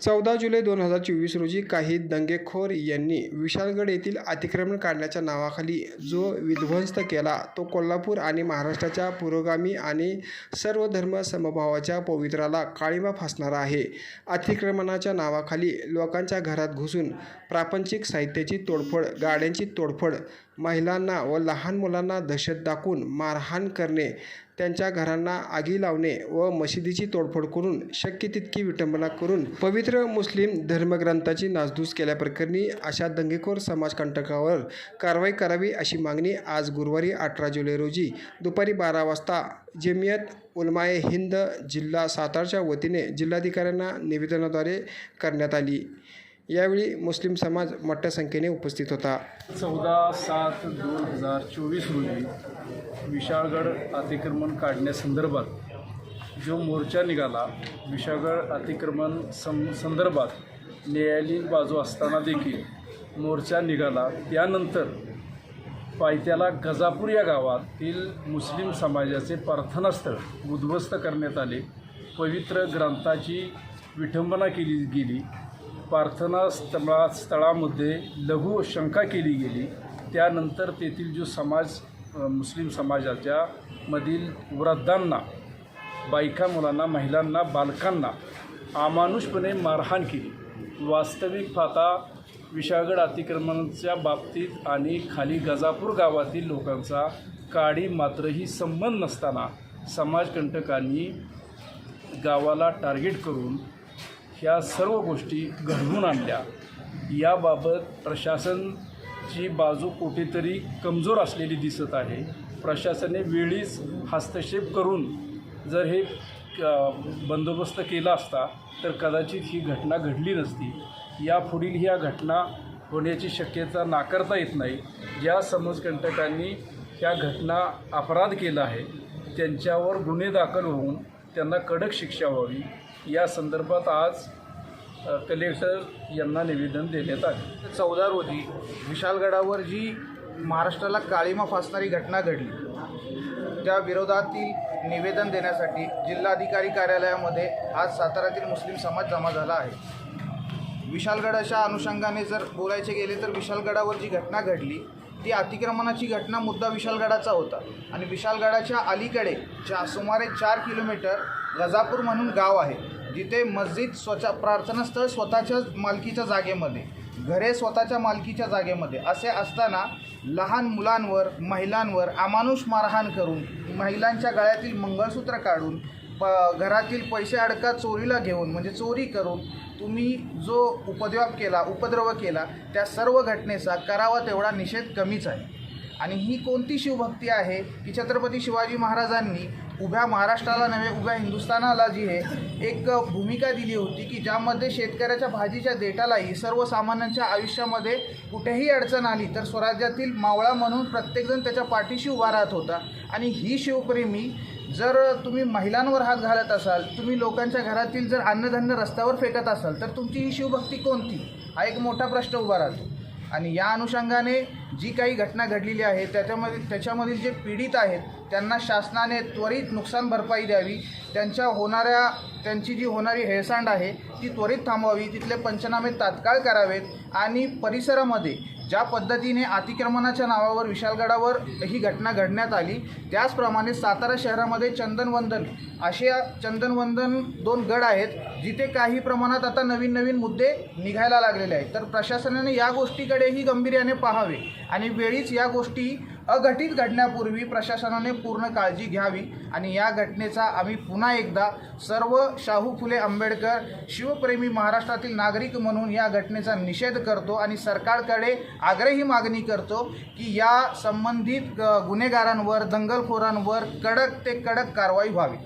चौदा जुलै दोन हजार चोवीस रोजी काही दंगेखोर यांनी विशालगड येथील अतिक्रमण काढण्याच्या नावाखाली जो विध्वंस केला तो कोल्हापूर आणि महाराष्ट्राच्या पुरोगामी आणि सर्व धर्म समभावाच्या पवित्राला काळीमा फासणारा आहे. अतिक्रमणाच्या नावाखाली लोकांच्या घरात घुसून प्रापंचिक साहित्याची तोडफोड गाड्यांची तोडफोड महिलांना व लहान मुलांना दहशत दाखवून मारहाण करणे त्यांच्या घरांना आगी लावणे व मशिदीची तोडफोड करून शक्य तितकी विटंबना करून पवित्र मुस्लिम धर्मग्रंथाची नासधूस केल्याप्रकरणी अशा दंगेखोर समाजकंटकावर कारवाई करावी अशी मागणी आज गुरुवारी अठरा जुलै रोजी दुपारी बारा वाजता जमियत उलमाए हिंद जिल्हा सातारच्या वतीने जिल्हाधिकाऱ्यांना निवेदनाद्वारे करण्यात आली. यावेळी मुस्लिम समाज मोठ्या संख्येने उपस्थित होता. चौदा सात दोन हजार चोवीस रोजी विशाळगड अतिक्रमण काढण्यासंदर्भात जो मोर्चा निघाला विशाळगड अतिक्रमण सं संदर्भात न्यायालयीन बाजू असताना देखील मोर्चा निघाला. त्यानंतर पायथ्याला गजापूर या गावातील मुस्लिम समाजाचे प्रार्थनास्थळ उद्ध्वस्त करण्यात आले. पवित्र ग्रंथाची विठंबना केली गेली. प्रार्थना स्थळा स्थळामध्ये लघु शंका केली गेली. त्यानंतर तेथील जो समाज मुस्लिम समाजाच्या मधील वृद्धांना बायका मुलांना महिलांना बालकांना अमानुषपणे मारहाण केली. वास्तविक पाहता विशाळगड अतिक्रमणाच्या बाबतीत आणि खाली गजापूर गावातील लोकांचा काडी मात्रही संबंध नसताना समाजकंटकांनी गावाला टार्गेट करून ह्या सर्व गोष्टी घडवून आणल्या. याबाबत प्रशासनची बाजू कुठेतरी कमजोर असलेली दिसत आहे. प्रशासनाने वेळीच हस्तक्षेप करून जर हे बंदोबस्त केला असता तर कदाचित ही घटना घडली नसती. यापुढील ह्या घटना होण्याची शक्यता नाकारता येत नाही. ज्या समाजकंटकांनी ह्या घटना अपराध केला आहे त्यांच्यावर गुन्हे दाखल होऊन त्यांना कडक शिक्षा व्हावी. या संदर्भात आज कलेक्टर यांना निवेदन देण्यात आले. चौदा रोजी विशालगडावर जी महाराष्ट्राला काळीमा फासणारी घटना घडली त्या विरोधातील निवेदन देण्यासाठी जिल्हाधिकारी कार्यालयामध्ये आज साताऱ्यातील मुस्लिम समाज जमा झाला आहे. विशालगडाच्या अनुषंगाने जर बोलायचे गेले तर विशालगडावर जी घटना घडली ती अतिक्रमणाची घटना मुद्दा विशालगडाचा होता. आणि विशालगडाच्या अलीकडे चा सुमारे चार किलोमीटर गजापूर म्हणून गाव आहे जिथे मस्जिद स्वतः प्रार्थनास्थळ स्वतःच्या मालकीच्या जागेमध्ये घरे स्वतःच्या मालकीच्या जागेमध्ये असे असताना लहान मुलांवर महिलांवर अमानुष मारहाण करून महिलांच्या गळ्यातील मंगळसूत्र काढून घरातील पैसे अडका चोरीला घेऊन म्हणजे चोरी करून तुम्ही जो उपद्व्याप केला उपद्रव केला त्या सर्व घटनेचा करावा तेवढा निषेध कमीच आहे. आणि ही कोणती शिवभक्ती आहे? की छत्रपती शिवाजी महाराजांनी उभ्या महाराष्ट्राला नव्हे उभ्या हिंदुस्थानाला जी आहे एक भूमिका दिली होती की ज्यामध्ये शेतकऱ्याच्या भाजीच्या देटालाही सर्वसामान्यांच्या आयुष्यामध्ये कुठेही अडचण आली तर स्वराज्यातील मावळा म्हणून प्रत्येकजण त्याच्या पाठीशी उभा राहत होता. आणि ही शिवप्रेमी जर तुम्ही महिलांवर हात घालत असाल तुम्ही लोकांच्या घरातील जर अन्नधान्य रस्त्यावर फेकत असाल तर तुमची ही शिवभक्ती कोणती? हा एक मोठा प्रश्न उभा राहतो. आणि या अनुषंगाने जी काही घटना घडलेली आहे त्याच्यामध्ये त्याच्यामधील जे पीडित आहेत त्यांना शासनाने त्वरित नुकसान भरपाई द्यावी. त्यांच्या होणाऱ्या त्यांची जी होणारी हेळसांड आहे ती त्वरित थांबवावी. तिथले पंचनामे तात्काळ करावेत. आणि परिसरामध्ये ज्या पद्धतीने अतिक्रमणाच्या नावावर विशालगडावर ही घटना घडण्यात आली त्याचप्रमाणे सातारा शहरामध्ये चंदनवंदन असे चंदनवंदन दोन गड आहेत जिथे काही प्रमाणात आता नवीन नवीन मुद्दे निघायला लागलेले आहेत. तर प्रशासनाने या गोष्टीकडेही गंभीर्याने पाहावे आणि वेळीच या गोष्टी अघटित घडण्यापूर्वी प्रशासनाने पूर्ण काळजी घ्यावी आणि या घटनेचा आम्ही पुन्हा एकदा सर्व शाहू फुले आंबेडकर शिवप्रेमी महाराष्ट्रातील नागरिक म्हणून या घटनेचा निषेध करतो आणि सरकारकडे आग्रही मागणी करतो की या संबंधित गुन्हेगारांवर दंगलखोरांवर कडक ते कडक कारवाई व्हावी.